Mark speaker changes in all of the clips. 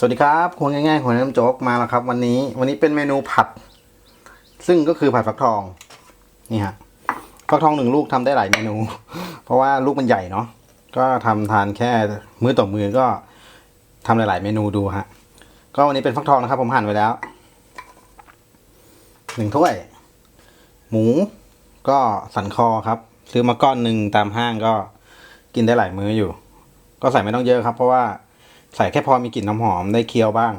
Speaker 1: สวัสดีครับครัวง่ายๆของน้ำโจ๊กมาแล้วครับ วันนี้วันนี้เป็นเมนูผัด ซึ่งก็คือผัดฟักทองนี่ฮะฟักทองหนึ่งลูกทำได้หลายเมนู เพราะว่าลูกมันใหญ่เนาะก็ทำทานแค่มื้อต่อมื้อก็ทำหลายๆเมนูดูฮะก็วันนี้เป็นฟักทองนะครับ ผมหั่นไว้แล้วหนึ่งถ้วย หมูก็สันคอครับ ซื้อมาก้อนหนึ่งตามห้างก็กินได้หลายมื้ออยู่ ก็ใส่ไม่ต้องเยอะครับ เพราะว่า ใส่แค่พอมีกลิ่นน้ำหอมได้เคี้ยวบ้าง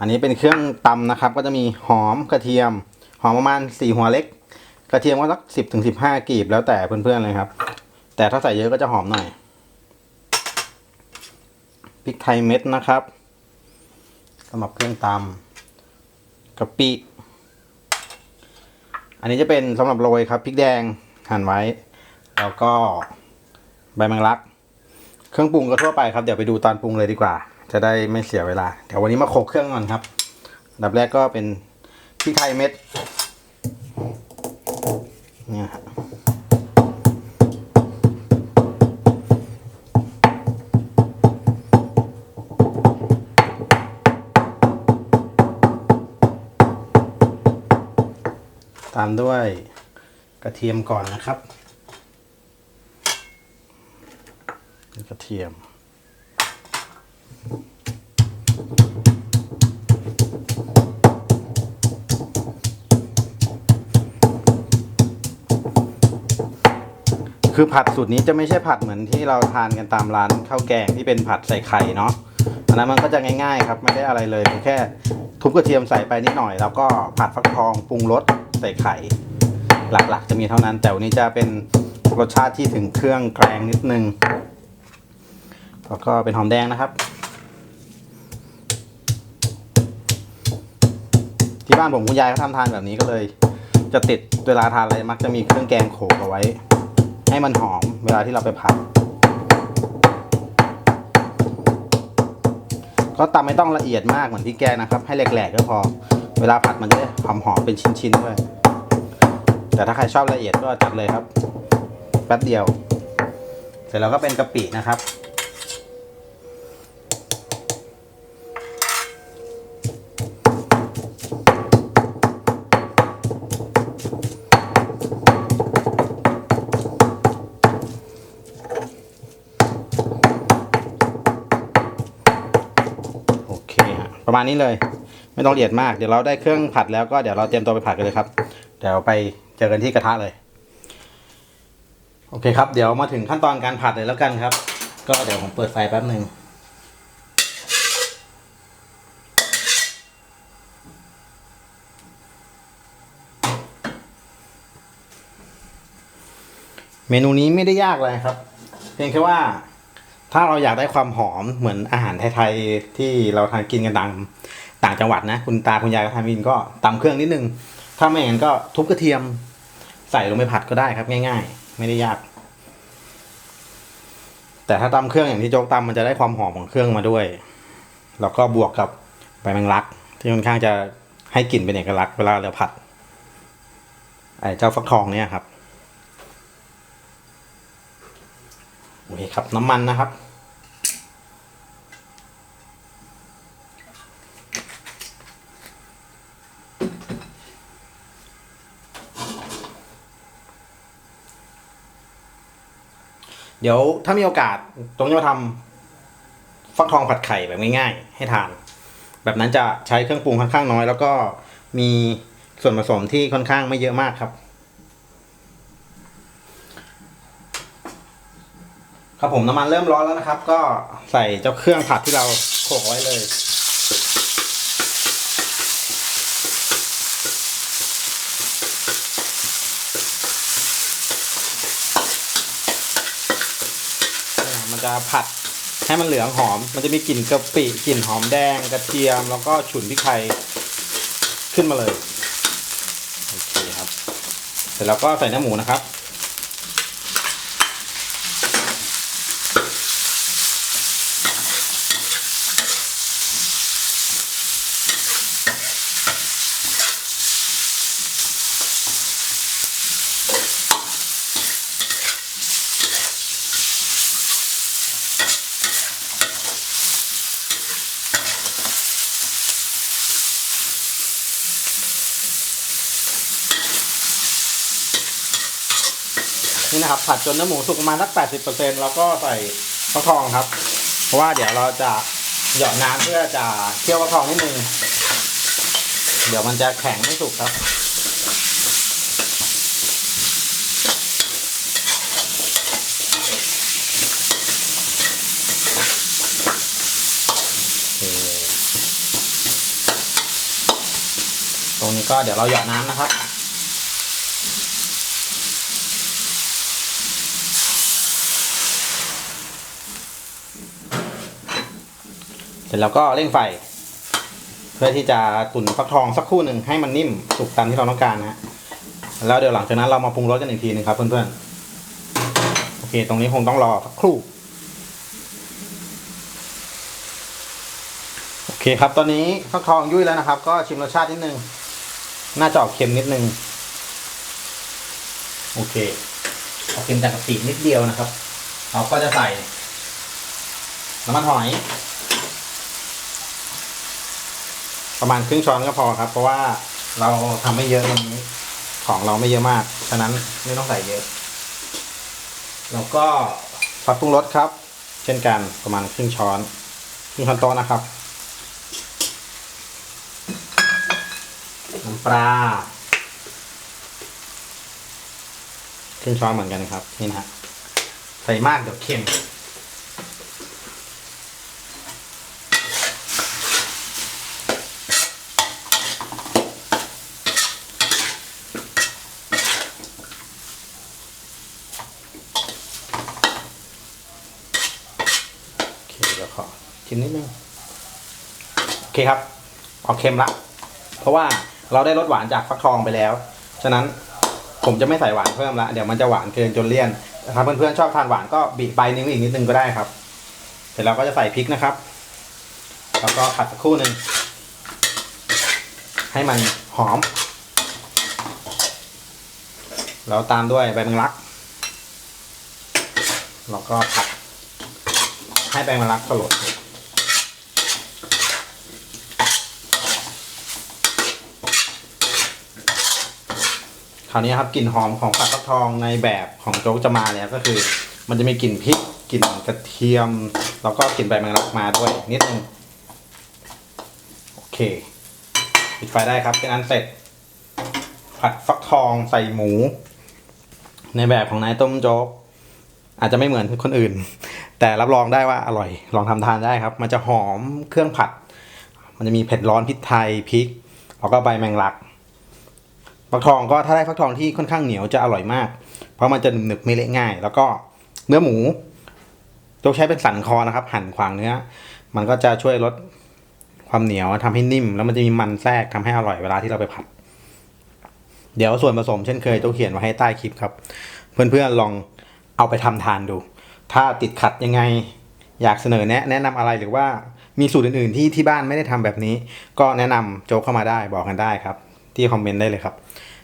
Speaker 1: อันนี้เป็นเครื่องตำนะครับ ก็จะมีหอมกระเทียม หอมประมาณสี่หัวเล็ก กระเทียมก็สักสิบถึงสิบห้ากีบแล้วแต่เพื่อนๆเลยครับ แต่ถ้าใส่เยอะก็จะหอมหน่อยพริกไทยเม็ดนะครับสำหรับเครื่องตำกะปิอันนี้จะเป็นสำหรับโรยครับพริกแดงหั่นไว้ แล้วก็ใบแมงลัก เครื่องปรุงก็ทั่วไปครับเดี๋ยวไปดูตอนปรุงเลยดีกว่า จะได้ไม่เสียเวลา เดี๋ยววันนี้มาโขกเครื่องก่อนครับดับแรกก็เป็นพริกไทยเม็ดเนี่ยฮะตามด้วยกระเทียมก่อนนะครับ กระเทียม คือผัดสูตรนี้จะไม่ใช่ผัดเหมือนที่เราทานกันตามร้านข้าวแกงที่เป็นผัดใส่ไข่เนาะอันนั้นมันก็จะง่ายๆครับ ไม่ได้อะไรเลยแค่ทุบกระเทียมใส่ไปนิดหน่อย แล้วก็ผัดฟักทองปรุงรสใส่ไข่ หลักๆ จะมีเท่านั้น แต่วันนี้จะเป็นรสชาติที่ถึงเครื่องแกงนิดนึง แล้วก็เป็นหอมแดงนะครับ ที่บ้านผมคุณยายเขาทำทานแบบนี้ก็เลย จะติดเวลาทานอะไรมักจะมีเครื่องแกงโขลกเอาไว้ ให้มันหอมเวลาที่เราไปผัดก็ตำไม่ต้องละเอียดมากเหมือนพี่แกนะครับ ให้แหลกๆก็พอ เวลาผัดมันจะได้หอมๆเป็นชิ้นๆด้วย แต่ถ้าใครชอบละเอียดก็จัดเลยครับแป๊บเดียว เสร็จแล้วก็เป็นกะปินะครับ ประมาณนี้เลย ไม่ต้องละเอียดมากเดี๋ยวเราได้เครื่องผัดแล้วก็เดี๋ยวเราเตรียมตัวไปผัดกันเลยครับ เดี๋ยวไปเจอกันที่กระทะเลย โอเคครับ เดี๋ยวมาถึงขั้นตอนการผัดเลยแล้วกันครับ ก็เดี๋ยวผมเปิดไฟแป๊บหนึ่งเมนูนี้ไม่ได้ยากเลยครับ เพียงแค่ว่า ถ้าเราอยากได้ความหอมเหมือนอาหารไทยๆที่เราทานกินกันต่างต่างจังหวัดนะ คุณตาคุณยายก็ทำกินก็ตำเครื่องนิดนึง ถ้าไม่อย่างนั้นก็ทุบกระเทียมใส่ลงไปผัดก็ได้ครับง่าย ๆ ไม่ได้ยาก แต่ถ้าตำเครื่องอย่างที่โจ๊กตำมันจะได้ความหอมของเครื่องมาด้วยแล้วก็บวกกับใบแมงลัก ที่ค่อนข้างจะให้กลิ่นเป็นเอกลักษณ์เวลาเราผัดไอ้เจ้าฟักทองเนี่ยครับ อเคครับน้ำมันนะครับ เดี๋ยวถ้ามีโอกาสตรงนี้มาทำฟักทองผัดไข่แบบง่ายๆ ให้ทาน แบบนั้นจะใช้เครื่องปรุงค่อนข้างน้อย แล้วก็มีส่วนผสมที่ค่อนข้างไม่เยอะมากครับ ครับผมน้ำมันเริ่มร้อนแล้วนะครับ ก็ใส่เจ้าเครื่องผัดที่เราโขลกไว้เลยมันจะผัดให้มันเหลืองหอม มันจะมีกลิ่นกะปิกลิ่นหอมแดงกระเทียม แล้วก็ฉุนพริกไทยขึ้นมาเลยโอเคครับ เสร็จแล้วก็ใส่เนื้อหมูนะครับ นี่นะครับ ผัดจนเนื้อหมูสุกประมาณสัก 80%แล้วก็ใส่ฟักทองครับ เพราะว่าเดี๋ยวเราจะหยอดน้ำเพื่อจะเคี่ยวฟักทองนิดนึง เดี๋ยวมันจะแข็งไม่สุกครับตรงนี้ก็เดี๋ยวเราหยอดน้ำนะครับ ร็จแล้วก็เร่งไฟ เพื่อที่จะตุ๋นฟักทองสักครู่หนึ่งให้มันนิ่มสุกตามที่เราต้องการนะฮะแล้วเดี๋ยวหลังจากนั้นเรามาปรุงรสกันอีกทีหนึงครับเพื่อนๆโอเค ตรงนี้คงต้องรอสักครู่โอเคครับตอนนี้ฟักทองยุ่ยแล้วนะครับ ก็ชิมรสชาตินิดนึงน่าจะออกเค็มนิดนึงโอเคออกเค็มจากกะปินิดเดียวนะครับ เราก็จะใส่น้ำมันหอย ประมาณครึ่งช้อนก็พอครับ เพราะว่าเราทำไม่เยอะวันนี้ ของเราไม่เยอะมากฉะนั้นไม่ต้องใส่เยอะ แล้วก็ซอสปรุงรสครับ เช่นกันประมาณครึ่งช้อนครึ่งช้อนโต๊ะนะครับน้ำปลาครึ่งช้อนเหมือนกันครับนี่นะฮะใส่มากเดี๋ยวเค็ม ดี๋ยวขอชิมนิดนึงโอเคครับออกเค็มละ เพราะว่าเราได้รสหวานจากฟักทองไปแล้ว ฉะนั้นผมจะไม่ใส่หวานเพิ่มละเดี๋ยวมันจะหวานเกินจนเลี่ยนถ้าเพื่อนๆชอบทานหวานก็บีบใบนิ้วอีกนิดนึงก็ได้ครับ เสร็จแล้วก็จะใส่พริกนะครับ แล้วก็ผัดสักครู่หนึ่งให้มันหอม แล้วตามด้วยใบมงลักแล้วก็ผัด ให้ใบแมงลักสลดคราวนี้ครับกลิ่นหอมของผัดฟักทองในแบบของโจ๊กจะมาแล้วก็คือ มันจะมีกลิ่นพริกกลิ่นกระเทียม แล้วก็กลิ่นใบแมงลักมาด้วยนิดนึงโอเคปิดไฟได้ครับเป็นอันเสร็จ ผัดฟักทองใส่หมู ในแบบของนายต้มโจ๊กอาจจะไม่เหมือนคนอื่น แต่รับรองได้ว่าอร่อย ลองทำทานได้ครับ มันจะหอมเครื่องผัด มันจะมีเผ็ดร้อนพริกไทยพริกแล้วก็ใบแมงลักฟักทองก็ถ้าได้ฟักทองที่ค่อนข้างเหนียวจะอร่อยมาก เพราะมันจะหนึบๆไม่เละง่าย แล้วก็เนื้อหมูโจ๊กใช้เป็นสันคอนะครับ หั่นขวางเนื้อ มันก็จะช่วยลดความเหนียวทำให้นิ่ม แล้วมันจะมีมันแทรกทำให้อร่อยเวลาที่เราไปผัด เดี๋ยวส่วนผสมเช่นเคยโจ๊กเขียนไว้ให้ใต้คลิปครับ เพื่อนๆลองเอาไปทำทานดู ถ้าติดขัดยังไง อยากเสนอแนะแนะนำอะไรหรือว่ามีสูตรอื่นๆที่ที่บ้านไม่ได้ทำแบบนี้ ก็แนะนำโจ๊กเข้ามาได้บอกกันได้ครับ ที่คอมเมนต์ได้เลยครับ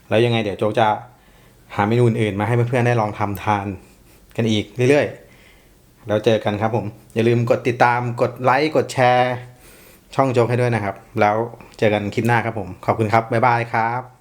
Speaker 1: แล้วยังไงเดี๋ยวโจ๊กจะหาเมนูอื่นๆมาให้เพื่อนๆได้ลองทำทานกันอีกเรื่อยๆ แล้วเจอกันครับผม อย่าลืมกดติดตามกดไลค์กดแชร์ ช่องโจ๊กให้ด้วยนะครับ แล้วเจอกันคลิปหน้าครับผม ขอบคุณครับบ๊ายบายครับ